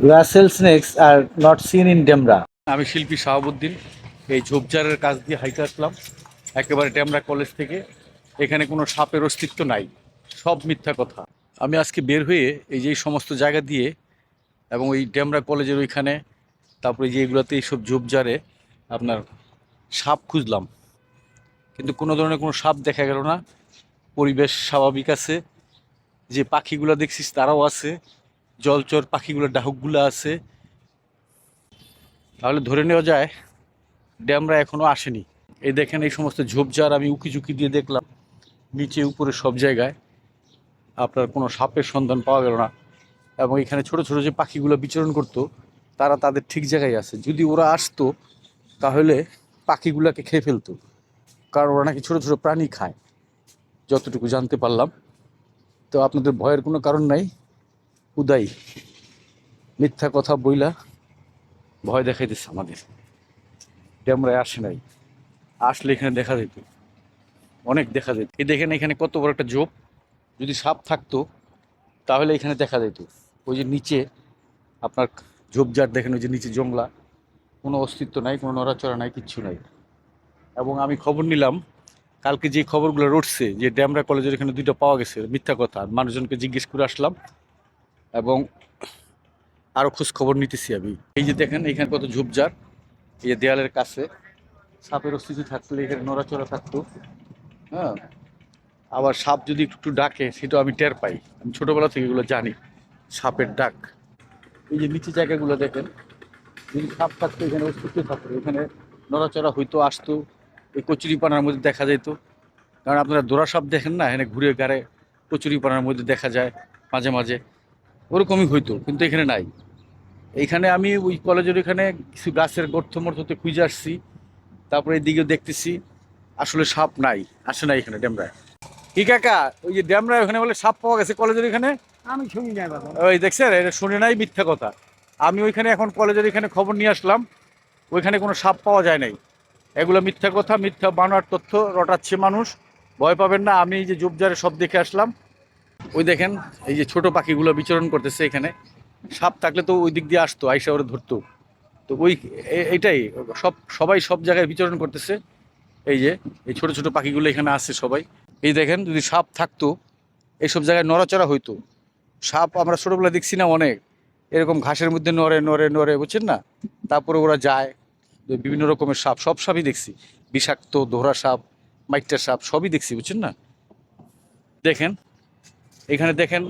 Russell snakes আর not seen in Demra. আমি শিল্পী শাহাবুদ্দিন, এই ঝোপঝাড়ের কাছ দিয়ে হাইটে আসলাম। একেবারে ড্যামরা কলেজ থেকে। এখানে কোনো সাপের অস্তিত্ব নাই। সব মিথ্যা কথা। আমি আজকে বের হয়ে এই যে সমস্ত জায়গা দিয়ে এবং ওই ড্যামরা কলেজের ওইখানে, তারপরে যে এগুলোতে এইসব ঝোপঝাড়ে আপনার সাপ খুঁজলাম। কিন্তু কোনো ধরনের কোনো সাপ দেখা গেল না। পরিবেশ স্বাভাবিক আছে। যে পাখিগুলো দেখছিস তারাও আছে। জলচর পাখিগুলোর ডাহকগুলো আছে। তাহলে ধরে নেওয়া যায়, ড্যামরা এখনও আসেনি। এই দেখেন এই সমস্ত ঝোপঝাড় আমি উকি ঝুঁকি দিয়ে দেখলাম। নিচে, উপরে সব জায়গায় আপনার কোনো সাপের সন্ধান পাওয়া গেল না। এবং এখানে ছোট ছোট যে পাখিগুলো বিচরণ করতো, তারা তাদের ঠিক জায়গায় আছে। যদি ওরা আসতো, তাহলে পাখিগুলোকে খেয়ে ফেলতো। কারণ ওরা নাকি ছোট ছোট প্রাণী খায়, যতটুকু জানতে পারলাম। তো আপনাদের ভয়ের কোনো কারণ নাই। উদাই। মিথ্যা কথা বইলা ভয় দেখাই দেখাইতেছে আমাদের। ড্যামরায় আসে নাই। আসলে এখানে দেখা যেত অনেক দেখা যেত এই দেখেন এখানে কত বড় একটা জোপ যদি সাপ থাকতো, তাহলে এখানে দেখা যেত ওই যে নিচে আপনার ঝোপঝাড় দেখেন, ওই যে নিচে জংলা। কোনো অস্তিত্ব নাই, কোনো নড়াচড়া নাই, কিচ্ছু নাই। এবং আমি খবর নিলাম, কালকে যে খবরগুলো রটছে, যে ড্যামরা কলেজের এখানে দুইটা পাওয়া গেছে মিথ্যা কথা মানুষজনকে জিজ্ঞেস করে আসলাম এবং আরও খোঁজ খবর নিতেছি আমি। এই যে দেখেন এখানে কত ঝোপঝাড়। এই যে দেয়ালের কাছে। সাপের অস্তিত্ব থাকলে এখানে নড়াচড়া থাকতো। হ্যাঁ? আবার সাপ যদি একটু ডাকে, সেটাও আমি টের পাই। আমি ছোটোবেলা থেকে এগুলো জানি, সাপের ডাক। এই যে নিচে জায়গাগুলো দেখেন, যদি সাপ থাকতো, এখানে অস্তিত্ব থাকতো। এখানে নড়াচড়া হইতো, আসতো। এই কচুরিপানার মধ্যে দেখা যেত কারণ আপনারা দোরা সাপ দেখেন না? এখানে ঘুরে গাড়ে কচুরিপানার মধ্যে দেখা যায়, মাঝে মাঝে। ওরকমই হইতো কিন্তু এখানে নাই। এইখানে আমি ওই কলেজের এখানে কিছু গাছের গর্ত মর্থতে খুঁজে আসছি তারপরে এদিকে দেখতেছি আসলে সাপ নাই আসে না এখানে ড্যামরায়। কি কাকা ওই যে ড্যামরায় ওখানে বলে সাপ পাওয়া গেছে কলেজের এখানে? আমি শুনি না বাবা। ওই দেখছেন এটা শুনে নাই মিথ্যা কথা। আমি ওইখানে এখন কলেজের এখানে খবর নিয়ে আসলাম ওইখানে কোনো সাপ পাওয়া যায় নাই। এগুলো মিথ্যা কথা মিথ্যা বানোয়ার তথ্য রটাচ্ছে মানুষ ভয় পাবেন না আমি এই যে জুবজারে সব দেখে আসলাম। ওই দেখেন, এই যে ছোট পাখিগুলো বিচরণ করতেছে এখানে। সাপ থাকলে তো ওই দিক দিয়ে আসতো, আইসা ওরা ধরতো। তো ওই এটাই, সব, সবাই সব জায়গায় বিচরণ করতেছে। এই যে, এই ছোট ছোট পাখিগুলো এখানে আসছে সবাই। এই দেখেন, যদি সাপ থাকতো, এইসব জায়গায় নড়াচড়া হইতো। সাপ আমরা ছোটোবেলা দেখছি না অনেক। এরকম ঘাসের মধ্যে নড়ে নড়ে নড়ে, বুঝছেন না? তারপরে ওরা যায়, বিভিন্ন রকমের সাপ, সব সাপই দেখছি। বিষাক্ত দোহরা সাপ মাইকটার সাপ, সবই দেখছি, বুঝছেন না? দেখেন এখানে দেখেন,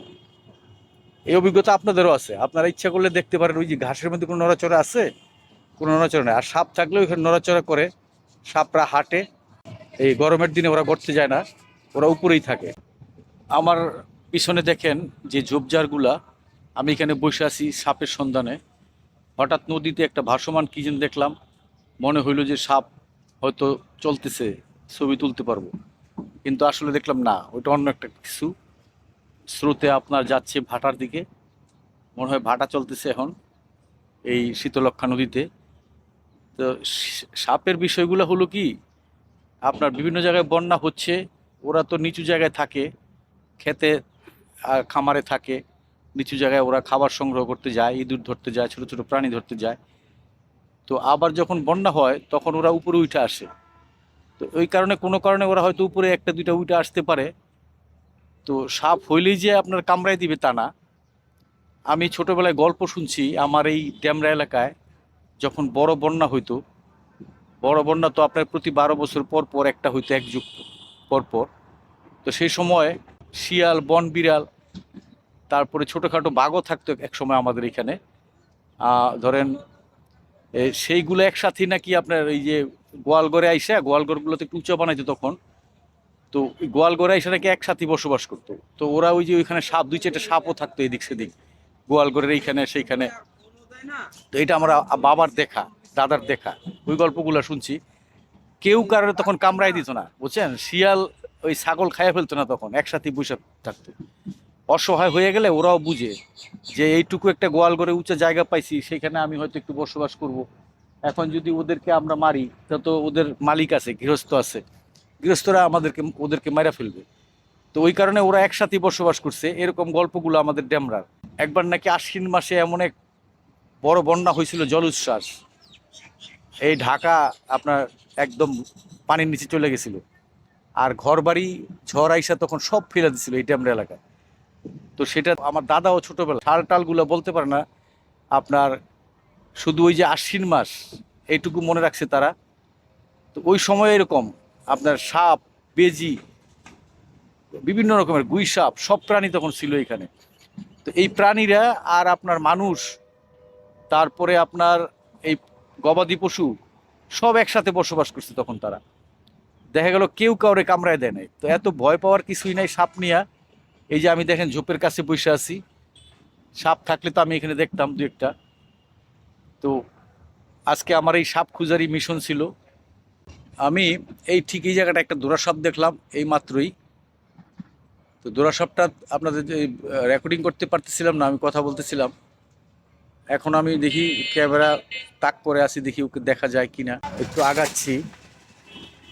এই অভিজ্ঞতা আপনাদেরও আছে। আপনারা ইচ্ছা করলে দেখতে পারেন, ওই যে ঘাসের মধ্যে কোনো নড়াচড়া আছে? কোনো নড়াচড়া নেই। আর সাপ থাকলেও এখানে নড়াচড়া করে। সাপরা হাঁটে। এই গরমের দিনে ওরা গড়তে যায় না, ওরা উপরেই থাকে। আমার পিছনে দেখেন যে ঝোপঝাড়গুলা, আমি এখানে বসে আছি সাপের সন্ধানে। হঠাৎ নদীতে একটা ভাসমান কি যেন দেখলাম। মনে হইল যে সাপ হয়তো চলতেছে, ছবি তুলতে পারব। কিন্তু আসলে দেখলাম না ওইটা অন্য একটা কিছু। স্রোতে আপনার যাচ্ছে ভাটার দিকে। মনে হয় ভাটা চলতেছে এখন এই শীতলক্ষা নদীতে। তো সাপের বিষয়গুলো হলো কি, আপনার বিভিন্ন জায়গায় বন্যা হচ্ছে, ওরা তো নিচু জায়গায় থাকে, খেতে খামারে থাকে, নিচু জায়গায় ওরা খাবার সংগ্রহ করতে যায়, ইঁদুর ধরতে যায়, ছোট ছোট প্রাণী ধরতে যায়। তো আবার যখন বন্যা হয়, তখন ওরা উপরে উঠে আসে। তো ওই কারণে, কোনো কারণে ওরা হয়তো উপরে একটা দুইটা উঠে আসতে পারে তো সাপ হইলেই যে আপনার কামড়ায় দিবে তা না। আমি ছোটোবেলায় গল্প শুনছি আমার এই ড্যামরা এলাকায়, যখন বড় বন্যা হইতো। বড় বন্যা তো আপনার প্রতি বারো বছর পর পর একটা হইতো, এক যুগ পর পর। তো সেই সময় শিয়াল, বন বিড়াল, তারপরে ছোটোখাটো বাঘও থাকতো এক সময় আমাদের এখানে। ধরেন সেইগুলো একসাথে নাকি আপনার এই যে গোয়ালঘরে আইসা, গোয়ালঘরগুলোতে একটু উঁচা বানাইতো তখন। তো আইসা নাকি একসাথে বসবাস করতো। তো ওরা ওই যে ওইখানে সাপ, দুই চারটে সাপও থাকতো এদিক সেদিক। গোয়ালঘরের এইখানে, সেইখানে। তো এটা আমরা বাবার দেখা, দাদার দেখা। ওই গল্পগুলো শুনছি। কেউ কারোর তখন কামড়াই দিত না, বুঝছেন? শিয়াল ওই ছাগল খাইয়া ফেলতো না তখন একসাথে বসে থাকতো। অসহায় হয়ে গেলে ওরাও বুঝে যে এইটুকু একটা গোয়াল করে উঁচা জায়গা পাইছি সেখানে আমি হয়তো একটু বসবাস করব। এখন যদি ওদেরকে আমরা মারি, তা তো ওদের মালিক আছে, গৃহস্থ আছে। গৃহস্থরা আমাদেরকে, ওদেরকে মারা ফেলবে। তো ওই কারণে ওরা একসাথে বসবাস করছে। এরকম গল্পগুলো আমাদের ড্যামরার। একবার নাকি আশ্বিন মাসে এমন এক বড় বন্যা হয়েছিল জল উচ্ছ্বাস এই ঢাকা আপনার একদম পানির নিচে চলে গেছিল। আর ঘর বাড়ি ঝড় আইসা তখন সব ফেলে দিছিল এই ড্যামরা এলাকায়। তো সেটা আমার দাদাও ছোটবেলা ঠাল টালগুলো বলতে পারে না। আপনার শুধু ওই যে আশ্বিন মাস, এইটুকু মনে রাখছে তারা। তো ওই সময় এরকম আপনার সাপ, বেজি, বিভিন্ন রকমের গুই সাপ, সব প্রাণী তখন ছিল এখানে। তো এই প্রাণীরা আর আপনার মানুষ, তারপরে আপনার এই গবাদি পশু, সব একসাথে বসবাস করছে তখন তারা। দেখা গেল কেউ কাউরে কামড়ায় দেয় নাই। তো এত ভয় পাওয়ার কিছুই নাই সাপ নিয়া। এই যে আমি দেখেন ঝোপের কাছে বসে আছি। সাপ থাকলে তো আমি এখানে দেখতাম দু একটা। তো আজকে আমার এই সাপ খুঁজারি মিশন ছিল। আমি এই ঠিক এই জায়গাটা একটা দোরা সাপ দেখলাম, এই মাত্রই। তো দোরা সাপটা আপনাদের রেকর্ডিং করতে পারতেছিলাম না, আমি কথা বলতেছিলাম। এখন আমি দেখি ক্যামেরা তাক করে আসি দেখি ওকে দেখা যায় কিনা। একটু আগাচ্ছি,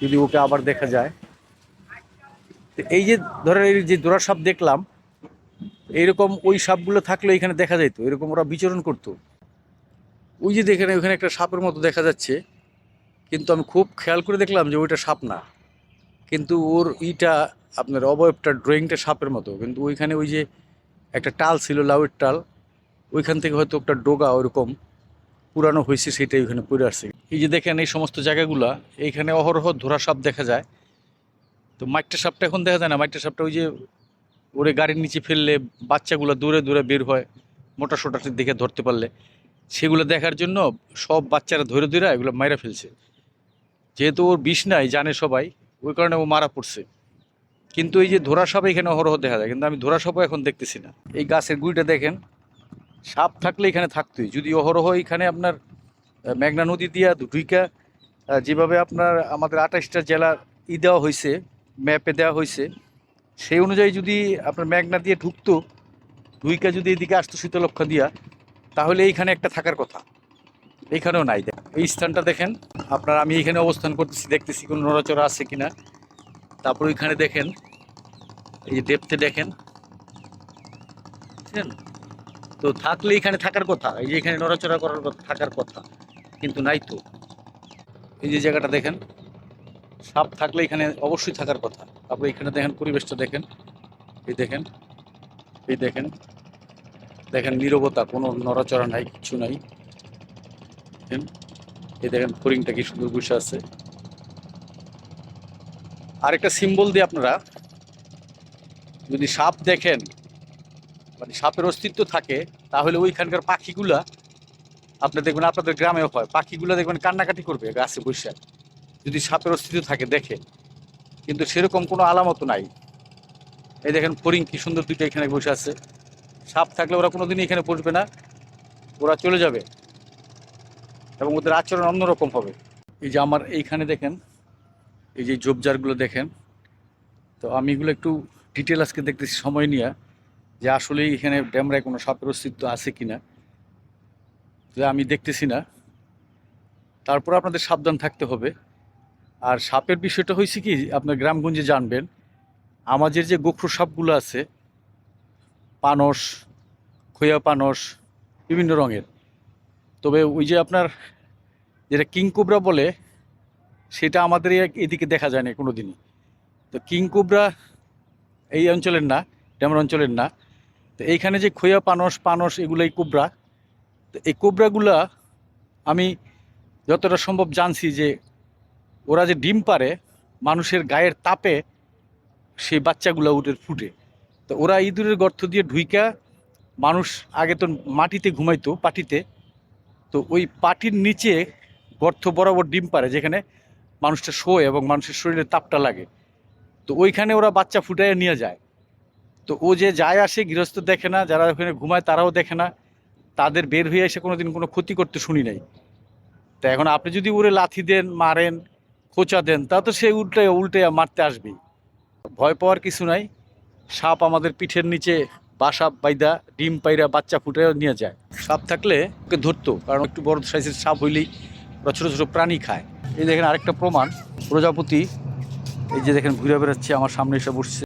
যদি ওকে আবার দেখা যায়। তো এই যে, ধরেন এই যে দোরা সাপ দেখলাম এইরকম ওই সাপগুলো থাকলে এখানে দেখা যেত এরকম ওরা বিচরণ করতো। ওই যে দেখেন ওখানে একটা সাপের মতো দেখা যাচ্ছে। কিন্তু আমি খুব খেয়াল করে দেখলাম যে ওইটা সাপ না। কিন্তু ওর ইটা আপনার অবয়বটা ড্রয়িংটা সাপের মতো। কিন্তু ওইখানে ওই যে একটা টাল ছিল, লাউয়ের টাল, ওইখান থেকে হয়তো একটা ডোগা ওইরকম পুরানো হয়েছে, সেটাই ওইখানে পড়ে আসছে এই যে দেখেন এই সমস্ত জায়গাগুলা, এইখানে অহরহ ধরা সাপ দেখা যায়। তো মাইটটা সাপটা এখন দেখা যায় না? মাইটটা সাপটা ওই যে ওরে গাড়ির নিচে ফেললে বাচ্চাগুলো দূরে দূরে বের হয়, মোটা সোটাটি দেখে ধরতে পারলে। সেগুলো দেখার জন্য সব বাচ্চারা ধরে ধরে এগুলো মাইরা ফেলছে। যেহেতু ওর বিষ নাই, জানে সবাই, ওই কারণে ও মারা পড়ছে। কিন্তু এই যে ধরা সাপ এখানে অহরহ দেখা যায়, কিন্তু আমি ধরা সাপও এখন দেখতেছি না। এই গাছের গুঁড়িটা দেখেন, সাপ থাকলে এখানে থাকতোই। যদি অহরহ এখানে আপনার মেঘনা নদী দিয়া ঢুইকা যেভাবে আপনার আমাদের আঠাশটা জেলার ই দেওয়া হয়েছে ম্যাপে দেওয়া হয়েছে সেই অনুযায়ী যদি আপনার মেঘনা দিয়ে ঢুকতো ঢুইকা যদি এদিকে আসতো শীতলক্ষা দিয়া, তাহলে এইখানে একটা থাকার কথা। এইখানেও নাই। এই স্থানটা দেখেন, আপনার আমি এখানে অবস্থান করতেছি, দেখতেছি কোনো নড়াচড়া আছে কিনা। তারপর ওইখানে দেখেন, এই যে দেখেন। বুঝছেন? তো থাকলে এখানে থাকার কথা, এই যে এখানে নড়াচড়া করার কথা, থাকার কথা, কিন্তু নাই তো। এই যে জায়গাটা দেখেন, সাপ থাকলে এখানে অবশ্যই থাকার কথা। তারপরে এখানে দেখেন, পরিবেশটা দেখেন। এই দেখেন এই দেখেন। দেখেন, নীরবতা, কোনো নড়াচড়া নাই, কিছু নাই। দেখেন। এই দেখেন ফরিংটা কি সুন্দর বসে আছে। আরেকটা সিম্বল দিয়ে আপনারা যদি সাপ দেখেন মানে সাপের অস্তিত্ব থাকে, তাহলে ওইখানকার পাখিগুলা আপনি দেখবেন আপনাদের গ্রামেও হয়। পাখিগুলো দেখবেন কান্নাকাটি করবে গাছে বসে। যদি সাপের অস্তিত্ব থাকে, দেখে। কিন্তু সেরকম কোনো আলামত নাই। এই দেখেন ফরিং কি সুন্দর দুইটা এখানে বসে আছে। সাপ থাকলে ওরা কোনোদিনই এখানে পড়বে না। ওরা চলে যাবে। এবং ওদের আচরণ অন্যরকম হবে। এই যে আমার এইখানে দেখেন, এই যে ঝোপঝাড়গুলো দেখেন, তো আমি এগুলো একটু ডিটেল আজকে দেখতেছি, সময় নিয়ে, যে আসলেই এখানে ড্যামরায় কোনো সাপের অস্তিত্ব আছে কিনা। যে আমি দেখতেছি না। তারপর আপনাদের সাবধান থাকতে হবে। আর সাপের বিষয়টা হয়েছে কি, আপনার গ্রামগঞ্জে জানবেন, আমাদের যে গোখরো সাপগুলো আছে, পানস, খৈয়া পানস, বিভিন্ন রঙের। তবে ওই যে আপনার যেটা কিংকুবরা বলে, সেটা আমাদের এদিকে দেখা যায় না কোনো দিনই তো কিং কোবরা এই অঞ্চলের না ড্যামের অঞ্চলের না। তো এইখানে যে খোয়া পানস পানস এগুলোই কোবরা। তো এই কোবরাগুলা আমি যতটা সম্ভব জানছি যে ওরা যে ডিম পারে, মানুষের গায়ের তাপে সেই বাচ্চাগুলো উঠে ফুটে। তো ওরা ইঁদুরের গর্ত দিয়ে ঢুইকা মানুষ আগে তো মাটিতে ঘুমাইতো, পাটিতে। তো ওই পাটির নিচে গর্ত বরাবর ডিম পারে যেখানে মানুষটা শোয় এবং মানুষের শরীরে তাপটা লাগে। তো ওইখানে ওরা বাচ্চা ফুটাইয়া নিয়ে যায়। তো ও যে যায় আসে, গৃহস্থ দেখে না, যারা ওখানে ঘুমায় তারাও দেখে না। তাদের বের হয়ে এসে কোনোদিন কোনো ক্ষতি করতে শুনি নাই। তা এখন আপনি যদি ওরে লাথি দেন, মারেন, খোঁচা দেন, তা তো সে উল্টে উল্টে মারতে আসবেই। ভয় পাওয়ার কিছু নাই। সাপ আমাদের পিঠের নিচে বাসা বাইদা ডিম পাইরা বাচ্চা ফুটে নিয়ে যায়। সাপ থাকলে ওকে ধরতো, কারণ একটু বড় সাইজের সাপ হইলেই ওরা ছোটো ছোটো প্রাণী খায়। এই দেখেন আরেকটা প্রমাণ। প্রজাপতি, এই যে দেখেন ঘুরে বেড়াচ্ছে, আমার সামনে এসে বসছে।